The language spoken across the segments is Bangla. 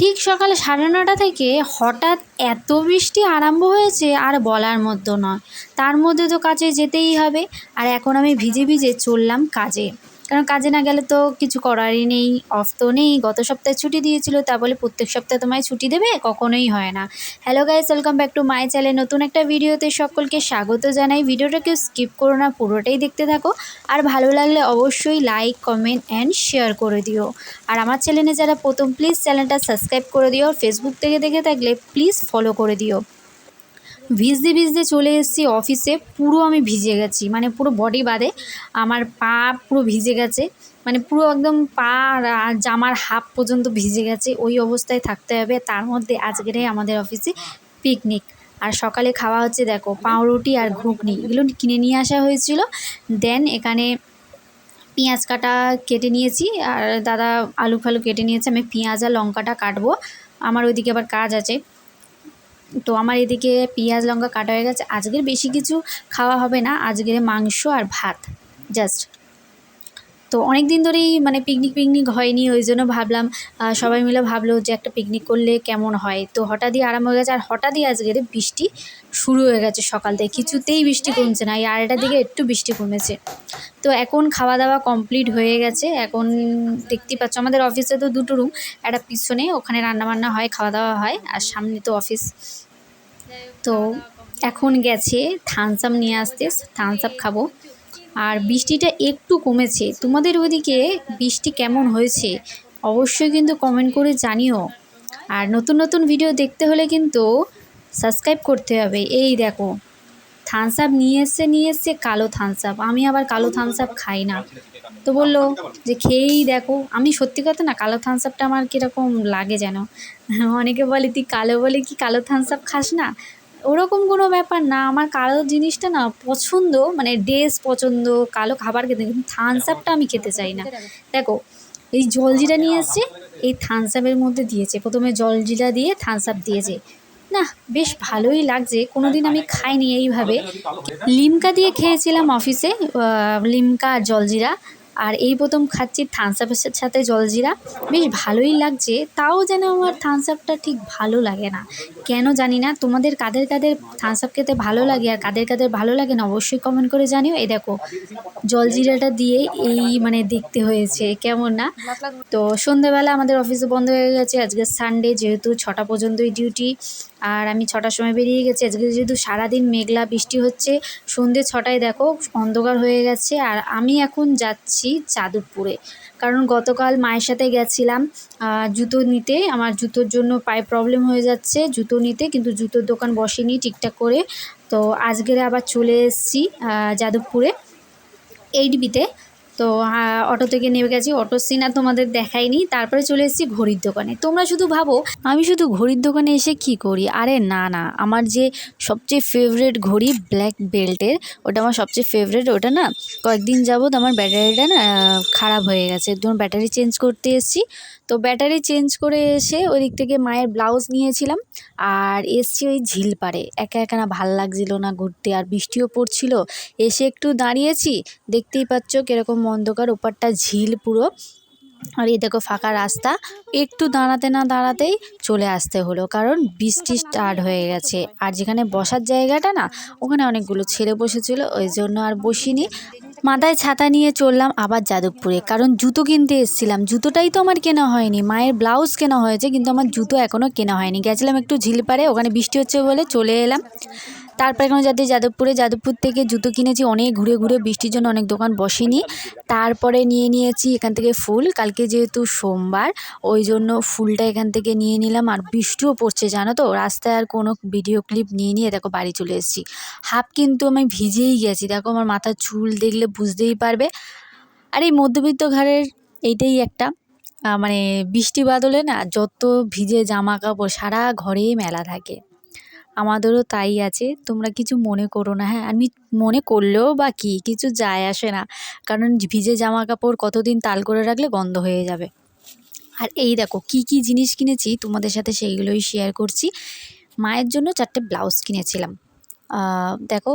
ঠিক সকাল সাড়ে নটা থেকে হঠাৎ এত বৃষ্টি আরম্ভ হয়েছে আর বলার মতো নয়। তার মধ্যে তো কাজে যেতেই হবে। আর এখন আমি ভিজে ভিজে চললাম কাজে। কারণ কাজে না গেলে তো কিছু করারই নেই অফ তো নেই। গত সপ্তাহে ছুটি দিয়েছিল, তা বলে প্রত্যেক সপ্তাহে তোমায় ছুটি দেবে? কখনোই হয় না। Hello guys welcome back to my channel নতুন একটা ভিডিওতে সকলকে স্বাগত জানাই। ভিডিওটা কেউ স্কিপ করো না, পুরোটাই দেখতে থাকো। আর ভালো লাগলে অবশ্যই লাইক কমেন্ট অ্যান্ড শেয়ার করে দিও। আর আমার চ্যানেলে যারা প্রথম প্লিজ চ্যানেলটা সাবস্ক্রাইব করে দিও। ফেসবুক থেকে দেখে থাকলে প্লিজ ফলো করে দিও। ভিজতে ভিজতে চলে এসেছি অফিসে পুরো আমি ভিজে গেছি। মানে পুরো বডি বাদে আমার পা পুরো ভিজে গেছে। মানে পুরো একদম পা আর জামার হাফ পর্যন্ত ভিজে গেছে। ওই অবস্থায় থাকতে হবে। তার মধ্যে আজকের আমাদের অফিসে পিকনিক আর সকালে খাওয়া হচ্ছে দেখো, পাউরুটি আর ঘুগনি। এগুলো কিনে নিয়ে আসা হয়েছিল। দেন এখানে পেঁয়াজ কাটা কেটে নিয়েছি। আর দাদা আলু ফালু কেটে নিয়েছে। আমি পেঁয়াজ আর লঙ্কাটা কাটবো। আমার ওইদিকে আবার কাজ আছে। তো আমার এদিকে পেঁয়াজ, লঙ্কা কাটা হয়ে গেছে। আজকের বেশি কিছু খাওয়া হবে না। আজকের মাংস আর ভাত। জাস্ট তো অনেক দিন ধরেই মানে পিকনিক পিকনিক হয়নি, ওই জন্য ভাবলাম সবাই মিলে ভাবলো যে একটা পিকনিক করলে কেমন হয়। তো হঠাৎই আরাম হয়ে গেছে, আর হঠাৎই আজকের বৃষ্টি শুরু হয়ে গেছে সকাল থেকে, কিছুতেই বৃষ্টি কমছে না, এই আড়াইটার দিকে একটু বৃষ্টি কমেছে। তো এখন খাওয়া দাওয়া কমপ্লিট হয়ে গেছে, এখন দেখতেই পাচ্ছ, আমাদের অফিসে তো দুটো রুম একটা পিছনে, ওখানে রান্নাবান্না হয় খাওয়া দাওয়া হয়, আর সামনে তো অফিস তো এখন গেছে থামস আপ নিয়ে আসতে থামস আপ খাব। আর বৃষ্টিটা একটু কমেছে, তোমাদের ওইদিকে বৃষ্টি কেমন হয়েছে? অবশ্যই কিন্তু কমেন্ট করে জানিও। আর নতুন নতুন ভিডিও দেখতে হলে কিন্তু সাবস্ক্রাইব করতে হবে। এই দেখো থামস আপ নিয়ে এসছে নিয়ে এসছে কালো থামস আপ আমি আবার কালো থামস আপ খাই না। তো বলল যে, খেয়েই দেখো। আমি সত্যি কথা না, কালো থামস আপটা আমার কীরকম লাগে যেন। অনেকে বলে, তুই কালো বলে কি কালো থামস আপ খাস না? ওরকম কোনো ব্যাপার না। আমার কালো জিনিসটা না পছন্দ মানে ড্রেস পছন্দ, কালো খাবার খেতে, কিন্তু থামস আপটা আমি খেতে চাই না। দেখো, এই জলজিরা নিয়ে এসছে, এই থামস আপের মধ্যে দিয়েছে। প্রথমে জলজিরা দিয়ে থামস আপ দিয়েছে। না, বেশ ভালোই লাগছে। কোনোদিন আমি খাইনি এইভাবে। লিমকা দিয়ে খেয়েছিলাম অফিসে লিমকা আর জলজিরা। আর এই প্রথম খাচ্ছি থামস আপের সাথে জলজিরা। বেশ ভালোই লাগছে, তাও যেন আমার থামস আপটা ঠিক ভালো লাগে না। কেন জানি না, তোমাদের কাদের কাদের থামস আপ খেতে ভালো লাগে আর কাদের কাদের ভালো লাগে না, অবশ্যই কমেন্ট করে জানিও। এই দেখো, জলজিরাটা দিয়ে এই মানে দেখতে হয়েছে, কেমন না? তো সন্ধেবেলা আমাদের অফিসে বন্ধ হয়ে গেছে, আজকে সানডে যেহেতু ছটা পর্যন্তই ডিউটি আর আমি ছটার সময় বেরিয়ে গেছি। আজকে যেহেতু সারাদিন মেঘলা বৃষ্টি হচ্ছে, সন্ধে ছটায় দেখো অন্ধকার হয়ে গেছে, আর আমি এখন যাচ্ছি যাদবপুরে কারণ গতকাল মায়ের সাথে গেছিলাম জুতো নিতে। আমার জুতোর জন্য পায়ে প্রবলেম হয়ে যাচ্ছে, জুতো নিতে, কিন্তু জুতোর দোকান বসেনি ঠিকঠাক করে। তো আজকের আবার চলে এসেছি যাদবপুরে। এইট বিতে তো অটো থেকে নেমে গেছি। অটোর সিন আর তোমাদের দেখাইনি। তারপরে চলে এসেছি ঘড়ির দোকানে। তোমরা শুধু ভাবো, আমি শুধু ঘড়ির দোকানে এসে কি করি? আরে না না। আমার যে সবচেয়ে ফেভারেট ঘড়ি ব্ল্যাক বেল্টের ওটা আমার সবচেয়ে ফেভারেট ওটা না, কয়েকদিন যাবত আমার ব্যাটারিটা না খারাপ হয়ে গেছে। ধরুন ব্যাটারি চেঞ্জ করতে এসেছি। তো ব্যাটারি চেঞ্জ করে এসে ওই দিক থেকে মায়ের ব্লাউজ নিয়েছিলাম। আর এসছি ওই ঝিল পাড়ে। একা একা না ভালো লাগছিল না ঘুরতে। আর বৃষ্টিও পড়ছিল। এসে একটু দাঁড়িয়েছি। দেখতেই পাচ্ছ কীরকম অন্ধকার, ওপারটা ঝিল পুরো। আর এই দেখো ফাঁকা রাস্তা। একটু দাঁড়াতে না দাঁড়াতেই চলে আসতে হলো, কারণ বৃষ্টি স্টার্ট হয়ে গেছে। আর যেখানে বসার জায়গাটা না, ওখানে অনেকগুলো ছেলে বসেছিল, ওই জন্য আর বসিনি। মাথায় ছাতা নিয়ে চললাম আবার যাদবপুরে, কারণ জুতো কিনতে এসেছিলাম। জুতোটাই তো আমার কেনা হয়নি। মায়ের ব্লাউজ কেনা হয়েছে, কিন্তু আমার জুতো এখনও কেনা হয়নি। গেছিলাম একটু ঝিলপাড়ে ওখানে বৃষ্টি হচ্ছে বলে চলে এলাম। তারপরে এখন যাতে যাদবপুরে, যাদবপুর থেকে জুতো কিনেছি, অনেক ঘুরে ঘুরে, বৃষ্টির জন্য অনেক দোকান বসেনি। তারপরে নিয়ে নিয়েছি এখান থেকে ফুল। কালকে যেহেতু সোমবার, ওই জন্য ফুলটা এখান থেকে নিয়ে নিলাম। আর বৃষ্টিও পড়ছে, জানো তো? রাস্তায় আর কোনো ভিডিও ক্লিপ নিয়ে নিয়ে দেখো বাড়ি চলে এসেছি। হাফ কিন্তু আমি ভিজেই গেছি। দেখো আমার মাথার চুল দেখলে বুঝতেই পারবে। আর এই মধ্যবিত্ত ঘরের এইটাই একটা মানে বৃষ্টি বাদলে না যত ভিজে জামা কাপড় সারা ঘরেই মেলা থাকে। আমাদেরও তাই আছে। তোমরা কিছু মনে করো না হ্যাঁ? আমি মনে করলেও বা কি, কিছু যায় আসে না। কারণ ভিজে জামা কাপড় কতদিন তাল করে রাখলে গন্ধ হয়ে যাবে। আর এই দেখো, কি কি জিনিস কিনেছি, তোমাদের সাথে সেইগুলোই শেয়ার করছি। মায়ের জন্য চারটে ব্লাউজ কিনেছিলাম। দেখো,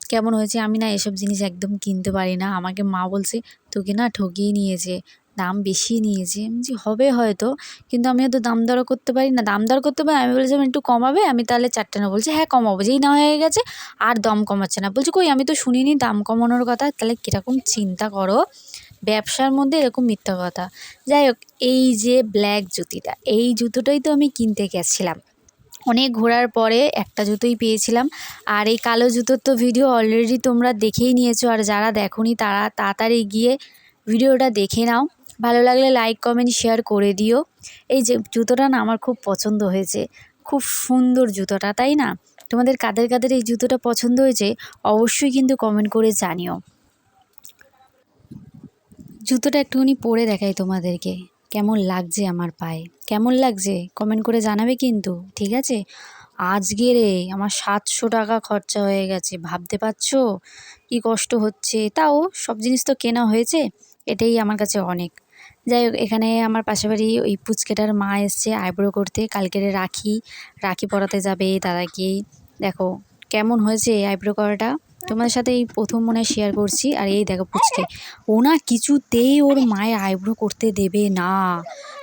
কেমন হয়েছে? আমি না এসব জিনিস একদম কিনতে পারি না। আমাকে মা বলছে, তোকে না ঠকিয়ে নিয়েছে। দাম বেশি নিয়েছে। আমি বলছি, হবে হয়তো, কিন্তু আমি হয়তো দাম দরও করতে পারি না। দাম দর করতে পারি আমি বলেছিলাম একটু কমাবে, আমি তাহলে চারটে নেব। বলছে হ্যাঁ কমাবো। যেই না হয়ে গেছে, আর দম কমাচ্ছে না। বলছি, কই, আমি তো শুনিনি দাম কমানোর কথা, তাহলে কীরকম চিন্তা করো? ব্যবসার মধ্যে এরকম মিথ্যা কথা। যাই হোক, এই যে ব্ল্যাক জুতিটা, এই জুতোটাই তো আমি কিনতে গেছিলাম। অনেক ঘোরার পরে একটা জুতোই পেয়েছিলাম। আর এই কালো জুতোর তো ভিডিও অলরেডি তোমরা দেখেই নিয়েছো, আর যারা দেখোনি, তারা তাড়াতাড়ি গিয়ে ভিডিওটা দেখে নাও। ভালো লাগলে লাইক কমেন্ট শেয়ার করে দিও। এই যে জুতোটা না আমার খুব পছন্দ হয়েছে। খুব সুন্দর জুতোটা, তাই না? তোমাদের কাদের কাদের এই জুতোটা পছন্দ হয়েছে, অবশ্যই কিন্তু কমেন্ট করে জানিও। জুতোটা একটুখানি পরে দেখাই তোমাদেরকে, কেমন লাগছে আমার পায়ে। কেমন লাগছে? কমেন্ট করে জানাবে কিন্তু, ঠিক আছে? আজকে রে, আমার সাতশো টাকা খরচা হয়ে গেছে, ভাবতে পারছ? কী কষ্ট হচ্ছে? তাও সব জিনিস তো কেনা হয়েছে, এটাই আমার কাছে অনেক। যাই হোক, এখানে আমার পাশে বাড়ি ওই পুচকেটার মা এসছে আইব্রো করতে। কালকেরে রাখি রাখি পরাতে যাবে দাদাকেই দেখো, কেমন হয়েছে আইব্রো করাটা? তোমাদের সাথে এই প্রথম মনে শেয়ার করছি। আর এই দেখো পুচকে, ও না কিছুতেই ওর মায়ের আইব্রো করতে দেবে না।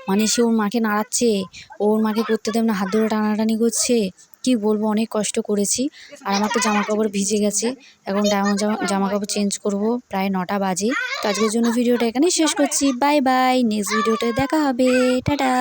মানে সে ওর মাকে নাড়াচ্ছে, ওর মাকে করতে দেবে না, হাত ধরে টানাটানি করছে। কি বলব, অনেক কষ্ট করেছি। আর আমার তো জামা কাপড় ভিজে গেছে। এখন জামা কাপড় চেঞ্জ করব। প্রায় নটা বাজে। তো আজকের জন্য ভিডিওটা এখানেই শেষ করছি। বাই বাই নেক্সট ভিডিওতে দেখা হবে। টাটা